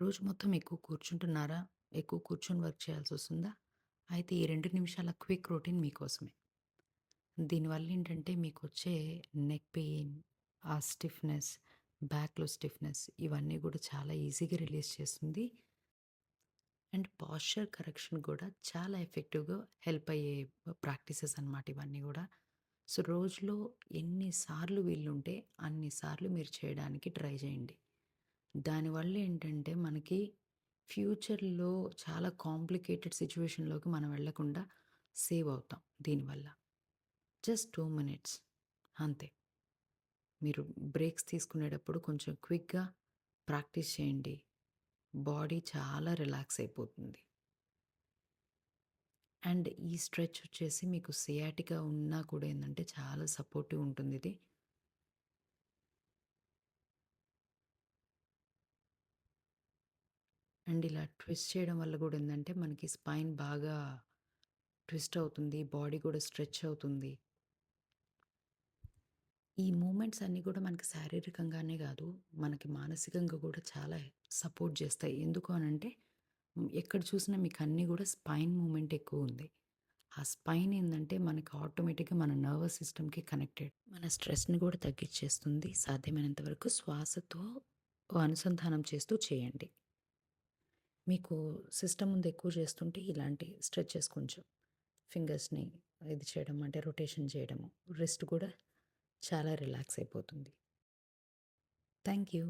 రోజు మొత్తం ఎక్కువ కూర్చుంటున్నారా? ఎక్కువ కూర్చొని వర్క్ చేయాల్సి వస్తుందా అయితే ఈ రెండు నిమిషాల క్విక్ రొటీన్ మీకోసమే. దీనివల్ల ఏంటంటే మీకు వచ్చే నెక్ పెయిన్, ఆ స్టిఫ్‌నెస్, బ్యాక్‌లో స్టిఫ్‌నెస్ ఇవన్నీ కూడా చాలా ఈజీగా రిలీజ్ చేస్తుంది. అండ్ పాశ్చర్ కరెక్షన్ కూడా చాలా ఎఫెక్టివ్‌గా హెల్ప్ అయ్యే ప్రాక్టీసెస్ అనమాట ఇవన్నీ కూడా సో, రోజులో ఎన్నిసార్లు వీలుంటే అన్ని సార్లు మీరు చేయడానికి ట్రై చేయండి. దానివల్ల ఏంటంటే మనకి ఫ్యూచర్‌లో చాలా కాంప్లికేటెడ్ సిచ్యువేషన్లోకి మనం వెళ్ళకుండా సేవ్ అవుతాం దీనివల్ల. జస్ట్ టూ మినిట్స్ అంతే. మీరు బ్రేక్స్ తీసుకునేటప్పుడు కొంచెం క్విక్‌గా ప్రాక్టీస్ చేయండి. బాడీ చాలా రిలాక్స్ అయిపోతుంది. అండ్ ఈ స్ట్రెచ్ వచ్చేసి మీకు సియాటిగా ఉన్నా కూడా ఏంటంటే చాలా సపోర్టివ్ ఉంటుంది ఇది అండ్ ఇలా ట్విస్ట్ చేయడం వల్ల కూడా ఏంటంటే మనకి స్పైన్ బాగా ట్విస్ట్ అవుతుంది. బాడీ కూడా స్ట్రెచ్ అవుతుంది. ఈ మూమెంట్స్ అన్నీ కూడా మనకి శారీరకంగానే కాదు మనకి మానసికంగా కూడా చాలా సపోర్ట్ చేస్తాయి ఎందుకు అనంటే అంటే ఎక్కడ చూసినా మీకు అన్నీ కూడా స్పైన్ మూమెంట్ ఎక్కువ ఉంది ఆ స్పైన్ ఏంటంటే మనకి ఆటోమేటిక్‌గా మన నర్వస్ సిస్టమ్‌కి కనెక్టెడ్. మన స్ట్రెస్‌ని కూడా తగ్గిచ్చేస్తుంది. సాధ్యమైనంత వరకు శ్వాసతో అనుసంధానం చేస్తూ చేయండి. మీకు సిస్టమ్ ముందు ఎక్కువ చేస్తుంటే ఇలాంటి స్ట్రెచెస్ కొంచెం ఫింగర్స్‌ని ఇది చేయడం అంటే రొటేషన్ చేయడము. రిస్ట్ కూడా చాలా రిలాక్స్ అయిపోతుంది. Thank you.